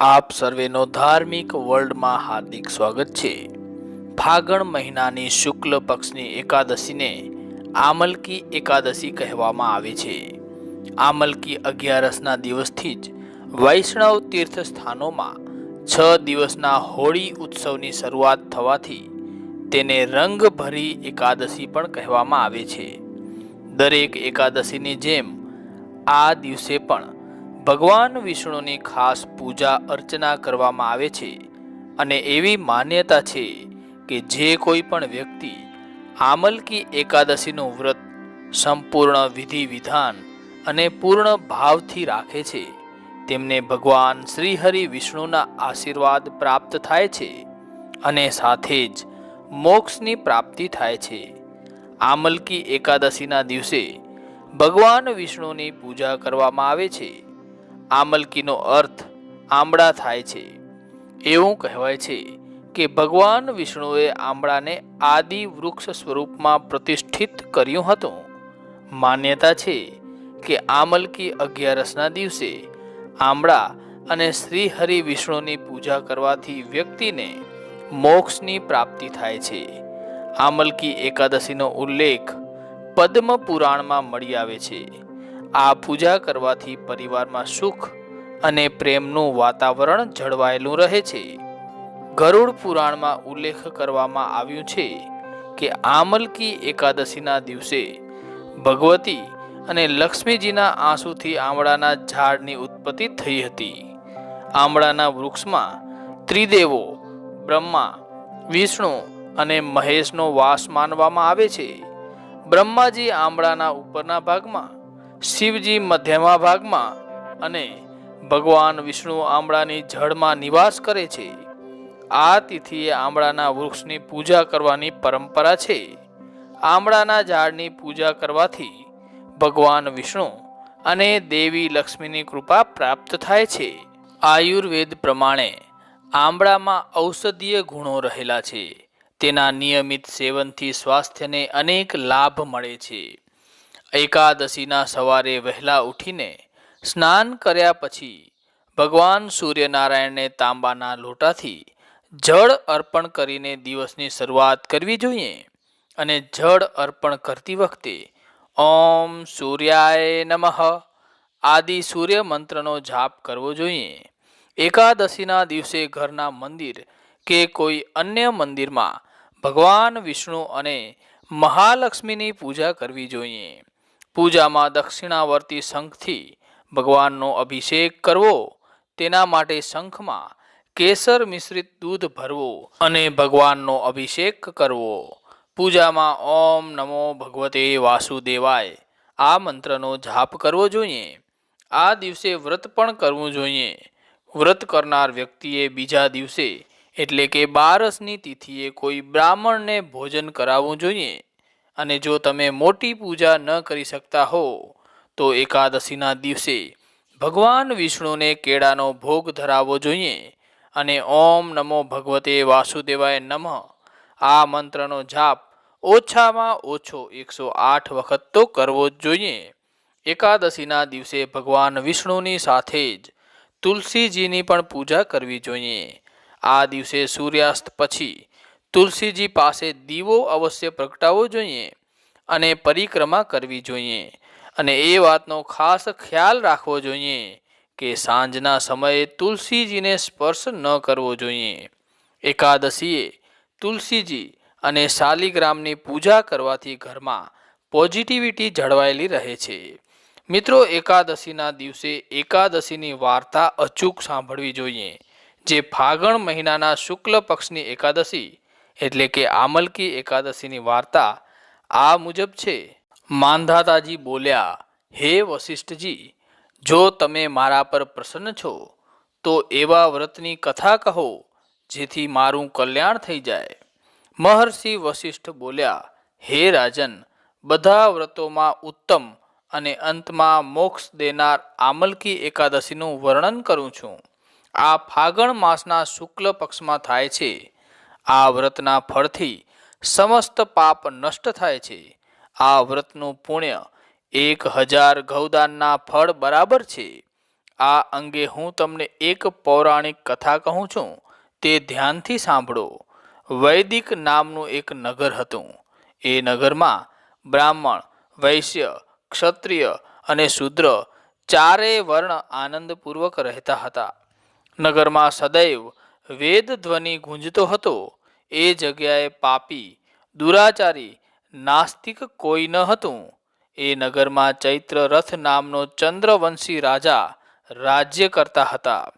આપ સર્વેનો ધાર્મિક વર્લ્ડમાં હાર્દિક સ્વાગત છે. ફાગણ મહિનાની શુક્લ પક્ષની એકાદશીને આમલકી એકાદશી કહેવામાં આવે છે. આમલકી અગિયારસના દિવસથી જ વૈષ્ણવ તીર્થ સ્થાનોમાં છ દિવસના હોળી ઉત્સવની શરૂઆત થવાથી તેને રંગભરી એકાદશી પણ કહેવામાં આવે છે. દરેક એકાદશીની જેમ આ દિવસે પણ ભગવાન વિષ્ણુની ખાસ પૂજા અર્ચના કરવામાં આવે છે અને એવી માન્યતા છે કે જે કોઈ પણ વ્યક્તિ આમલકી એકાદશીનું વ્રત સંપૂર્ણ વિધિ વિધાન અને પૂર્ણ ભાવથી રાખે છે, તેમને ભગવાન શ્રીહરિ વિષ્ણુના આશીર્વાદ પ્રાપ્ત થાય છે અને સાથે જ મોક્ષની પ્રાપ્તિ થાય છે. આમલકી એકાદશીના દિવસે ભગવાન વિષ્ણુની પૂજા કરવામાં આવે છે આમલકીનો અર્થ આંબળા થાય છે. એવું કહેવાય છે કે ભગવાન વિષ્ણુએ આંબળાને આદિ વૃક્ષ સ્વરૂપમાં પ્રતિષ્ઠિત કર્યું હતું. માન્યતા છે કે આમલકી અગિયારસના દિવસે આંબળા અને શ્રી હરિ વિષ્ણુની પૂજા કરવાથી વ્યક્તિને મોક્ષની પ્રાપ્તિ થાય છે. આમલકી એકાદશીનો ઉલ્લેખ પદ્મ પુરાણમાં મળી આવે છે. આ પૂજા કરવાથી પરિવારમાં સુખ અને પ્રેમનું વાતાવરણ જળવાયેલું રહે છે. ગરુડ પુરાણમાં ઉલ્લેખ કરવામાં આવ્યું છે કે આમલકી એકાદશીના દિવસે ભગવતી અને લક્ષ્મીજીના આંસુથી આમળાના ઝાડની ઉત્પત્તિ થઈ હતી. આમળાના વૃક્ષમાં ત્રિદેવો, બ્રહ્મા, વિષ્ણુ અને મહેશનો વાસ માનવામાં આવે છે. બ્રહ્માજી આમળાના ઉપરના ભાગમાં શિવજી મધ્યમાં ભાગમાં અને ભગવાન વિષ્ણુ આંબળાની જળમાં નિવાસ કરે છે. આ તિથિએ આંબળાના વૃક્ષની પૂજા કરવાની પરંપરા છે. આંબળાના ઝાડની પૂજા કરવાથી ભગવાન વિષ્ણુ અને દેવી લક્ષ્મીની કૃપા પ્રાપ્ત થાય છે. આયુર્વેદ પ્રમાણે આંબળામાં ઔષધીય ગુણો રહેલા છે. તેના નિયમિત સેવનથી સ્વાસ્થ્યને અનેક લાભ મળે છે. એકાદશીના સવારે વહેલા ઉઠીને સ્નાન કર્યા પછી ભગવાન સૂર્યનારાયણને તાંબાના લોટાથી જળ અર્પણ કરીને દિવસની શરૂઆત કરવી જોઈએ અને જળ અર્પણ કરતી વખતે ઓમ સૂર્યાય નમઃ આદિ સૂર્ય મંત્રનો જાપ કરવો જોઈએ. એકાદશીના દિવસે ઘરના મંદિર કે કોઈ અન્ય મંદિરમાં ભગવાન વિષ્ણુ અને મહાલક્ષ્મીની પૂજા કરવી જોઈએ. પૂજામાં દક્ષિણાવર્તી શંખથી ભગવાનનો અભિષેક કરવો, તેના માટે શંખમાં કેસર મિશ્રિત દૂધ ભરવું અને ભગવાનનો અભિષેક કરવો. પૂજામાં ઓમ નમો ભગવતે વાસુદેવાય, આ મંત્રનો જાપ કરવો જોઈએ. આ દિવસે વ્રત પણ કરવું જોઈએ. વ્રત કરનાર વ્યક્તિએ બીજા દિવસે, એટલે કે બારસની તિથિએ કોઈ બ્રાહ્મણને ભોજન કરાવવું જોઈએ. અને જો તમે મોટી પૂજા ન કરી શકતા હો, તો એકાદશીના દિવસે ભગવાન વિષ્ણુને કેળાનો ભોગ ધરાવવો જોઈએ અને ઓમ નમો ભગવતે વાસુદેવાય નમઃ. આ મંત્રનો જાપ ઓછામાં ઓછો એકસો આઠ વખત તો કરવો જ જોઈએ. એકાદશીના દિવસે ભગવાન વિષ્ણુની સાથે જ તુલસીજીની પણ પૂજા કરવી જોઈએ. આ દિવસે સૂર્યાસ્ત પછી તુલસીજી પાસે દીવો અવશ્ય પ્રગટાવવો જોઈએ અને પરિક્રમા કરવી જોઈએ અને એ વાતનો ખાસ ખ્યાલ રાખવો જોઈએ કે સાંજના સમયે તુલસીજીને સ્પર્શ ન કરવો જોઈએ. એકાદશીએ તુલસીજી અને શાલિગ્રામની પૂજા કરવાથી ઘરમાં પોઝિટિવિટી જળવાયેલી રહે છે. મિત્રો, એકાદશીના દિવસે એકાદશીની વાર્તા અચૂક સાંભળવી જોઈએ. જે ફાગણ મહિનાના શુક્લ પક્ષની એકાદશી એટલે કે આમલકી એકાદશીની વાર્તા આ મુજબ છે. માંધાતાજી બોલ્યા, હે વશિષ્ઠજી, જો તમે મારા પર પ્રસન્ન છો, તો એવા વ્રતની કથા કહો, જેથી મારું કલ્યાણ થઈ જાય. મહર્ષિ વશિષ્ઠ બોલ્યા, હે રાજન, બધા વ્રતોમાં ઉત્તમ અને અંતમાં મોક્ષ દેનાર આમલકી એકાદશીનું વર્ણન કરું છું. આ ફાગણ માસના શુક્લ પક્ષમાં થાય છે. આ વ્રતના ફળથી સમસ્ત પાપ નષ્ટ થાય છે. આ વ્રતનું પુણ્ય એક હજાર ગૌદાનના ફળ બરાબર છે. આ અંગે હું તમને એક પૌરાણિક કથા કહું છું, તે ધ્યાનથી સાંભળો. વૈદિક નામનું એક નગર હતું. એ નગરમાં બ્રાહ્મણ, વૈશ્ય, ક્ષત્રિય અને શૂદ્ર ચારેય વર્ણ આનંદપૂર્વક રહેતા હતા. નગરમાં સદૈવ વેદ ધ્વનિ ગુંજતો હતો. એ જગ્યાએ પાપી, દુરાચારી, નાસ્તિક કોઈ ન હતું. એ નગરમાં ચૈત્ર રથ નામનો ચંદ્રવંશી રાજા રાજ્ય કરતા હતા.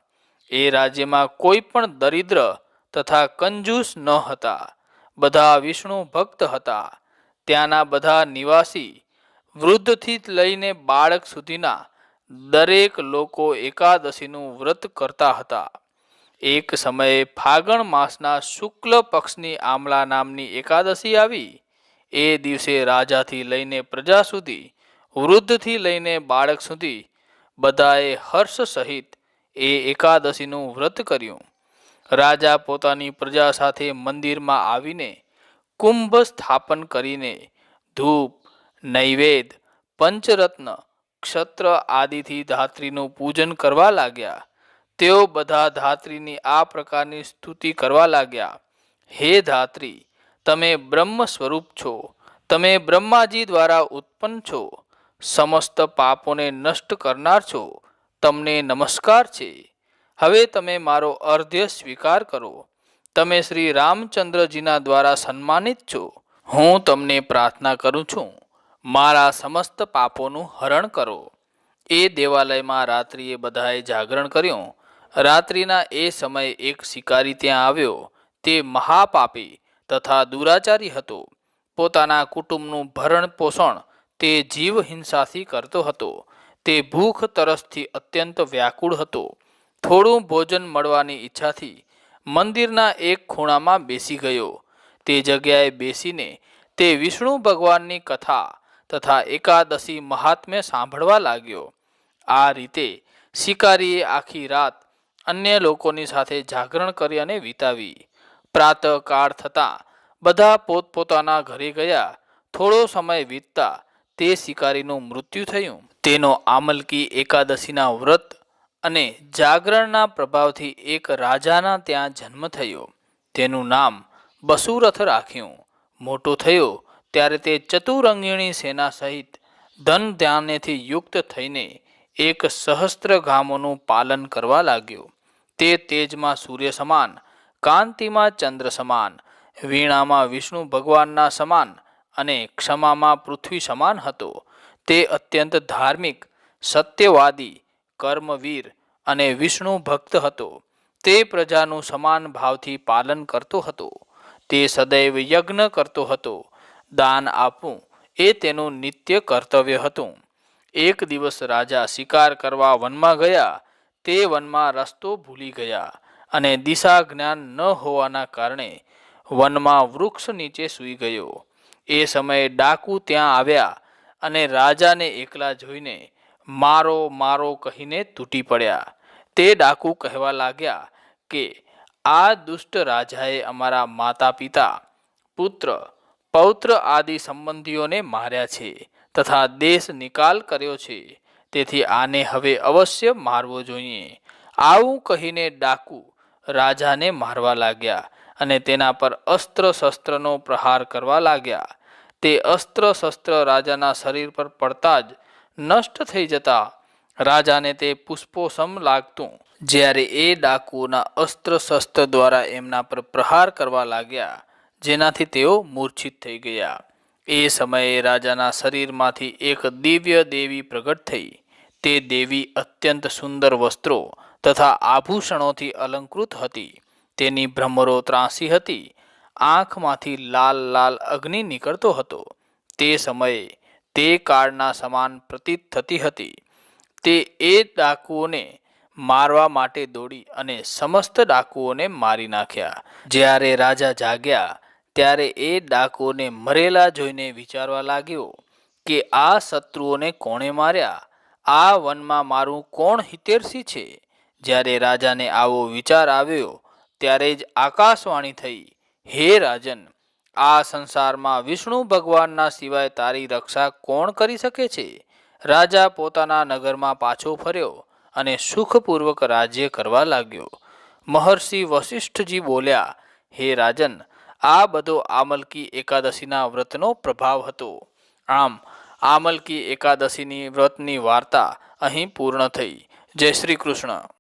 એ રાજ્યમાં કોઈ પણ દરિદ્ર તથા કંજૂસ ન હતા. બધા વિષ્ણુ ભક્ત હતા. ત્યાંના બધા નિવાસી વૃદ્ધથી લઈને બાળક સુધીના દરેક લોકો એકાદશીનું વ્રત કરતા હતા. એક સમયે ફાગણ માસના શુક્લ પક્ષની આમલા નામની એકાદશી આવી. એ દિવસે રાજાથી લઈને પ્રજા સુધી, વૃદ્ધથી લઈને બાળક સુધી બધાએ હર્ષ સહિત એ એકાદશીનું વ્રત કર્યું. રાજા પોતાની પ્રજા સાથે મંદિરમાં આવીને કુંભ સ્થાપન કરીને ધૂપ નૈવેદ પંચરત્ન, ક્ષત્ર આદિથી ધાત્રીનું પૂજન કરવા લાગ્યા. તેઓ બધા ધાત્રીની આ પ્રકારની સ્તુતિ કરવા લાગ્યા. હે ધાત્રી, તમે બ્રહ્મ સ્વરૂપ છો. તમે બ્રહ્માજી દ્વારા ઉત્પન્ન છો. સમસ્ત પાપોને નષ્ટ કરનાર છો. તમને નમસ્કાર છે. હવે તમે મારો અર્ધ્ય સ્વીકાર કરો. તમે શ્રી રામચંદ્રજીના દ્વારા સન્માનિત છો. હું તમને પ્રાર્થના કરું છું. મારા સમસ્ત પાપોનું હરણ કરો. એ દેવાલયમાં રાત્રિએ બધાએ જાગરણ કર્યું. રાત્રિના એ સમયે એક શિકારી ત્યાં આવ્યો. તે મહાપાપી તથા દુરાચારી હતો. પોતાના કુટુંબનું ભરણ પોષણ તે જીવ હિંસાથી કરતો હતો. તે ભૂખ તરસથી અત્યંત વ્યાકુળ હતો. થોડું ભોજન મળવાની ઈચ્છાથી મંદિરના એક ખૂણામાં બેસી ગયો. તે જગ્યાએ બેસીને તે વિષ્ણુ ભગવાનની કથા તથા એકાદશી મહાત્મ્ય સાંભળવા લાગ્યો. આ રીતે શિકારીએ આખી રાત અન્ય લોકોની સાથે જાગરણ કરી અને વિતાવી. પ્રાતઃકાળ થતાં બધા પોતપોતાના ઘરે ગયા. થોડો સમય વીતતા તે શિકારીનું મૃત્યુ થયું. તેનો આમલકી એકાદશીના વ્રત અને જાગરણના પ્રભાવથી એક રાજાના ત્યાં જન્મ થયો. તેનું નામ બસુરથ રાખ્યું. મોટો થયો ત્યારે તે ચતુરંગીણી સેના સહિત ધન ધ્યાનેથી યુક્ત થઈને એક સહસ્ત્ર ગામોનું પાલન કરવા લાગ્યો. તે તેજમાં સૂર્ય સમાન, કાંતિમાં ચંદ્ર સમાન, વીણામાં વિષ્ણુ ભગવાનના સમાન અને ક્ષમામાં પૃથ્વી સમાન હતો. તે અત્યંત ધાર્મિક, સત્યવાદી, કર્મવીર અને વિષ્ણુ ભક્ત હતો. તે પ્રજાનું સમાન ભાવથી પાલન કરતો હતો. તે સદૈવ યજ્ઞ કરતો હતો. દાન આપવું એ તેનું નિત્ય કર્તવ્ય હતું. એક દિવસ રાજા શિકાર કરવા વનમાં ગયા તે વનમાં રસ્તો ભૂલી ગયા અને દિશા જ્ઞાન ન હોવાના કારણે વનમાં વૃક્ષ નીચે સૂઈ ગયો. એ સમયે ડાકુ ત્યાં આવ્યા અને રાજાને એકલા જોઈને મારો મારો કહીને તૂટી પડ્યા. તે ડાકુ કહેવા લાગ્યા કે, આ દુષ્ટ રાજાએ અમારા માતા પિતા પુત્ર, પૌત્ર આદિ સંબંધીઓને માર્યા છે તથા દેશ નિકાલ કર્યો છે. તેથી આને હવે અવશ્ય મારવો જોઈએ. આવું કહીને ડાકુ રાજાને મારવા લાગ્યા અને તેના પર અસ્ત્ર શસ્ત્રનો પ્રહાર કરવા લાગ્યા. તે અસ્ત્ર શસ્ત્ર રાજાના શરીર પર પડતા જ નષ્ટ થઈ જતા રાજાને તે પુષ્પોસમ લાગતું. જ્યારે એ ડાકુઓના અસ્ત્ર શસ્ત્ર દ્વારા એમના પર પ્રહાર કરવા લાગ્યા, જેનાથી તેઓ મૂર્છિત થઈ ગયા. એ સમયે રાજાના શરીરમાંથી એક દિવ્ય દેવી પ્રગટ થઈ. તે દેવી અત્યંત સુંદર વસ્ત્રો તથા આભૂષણોથી અલંકૃત હતી. તેની ભ્રમરો ત્રાસી હતી. આંખમાંથી લાલ લાલ અગ્નિ નીકળતો હતો. તે સમયે તે કાળના સમાન પ્રતીત થતી હતી. તે એ ડાકુઓને મારવા માટે દોડી અને સમસ્ત ડાકુઓને મારી નાખ્યા. જ્યારે રાજા જાગ્યા, ત્યારે એ ડાકુઓને મરેલા જોઈને વિચારવા લાગ્યો કે આ શત્રુઓને કોણે માર્યા? આ વનમાં મારું કોણ હિતેરસી છે? જ્યારે રાજાને આવો વિચાર આવ્યો, ત્યારે જ આકાશવાણી થઈ, હે રાજન, આ સંસારમાં વિષ્ણુ ભગવાનના સિવાય તારી રક્ષા કોણ કરી શકે છે? રાજા પોતાના નગરમાં પાછો ફર્યો અને સુખપૂર્વક રાજ્ય કરવા લાગ્યો. મહર્ષિ વશિષ્ઠજી બોલ્યા, હે રાજન, આ બધો આમલકી એકાદશીના વ્રતનો પ્રભાવ હતો. આમ આમલકી એકાદશીની વ્રતની વાર્તા અહીં પૂર્ણ થઈ. જય શ્રી કૃષ્ણ.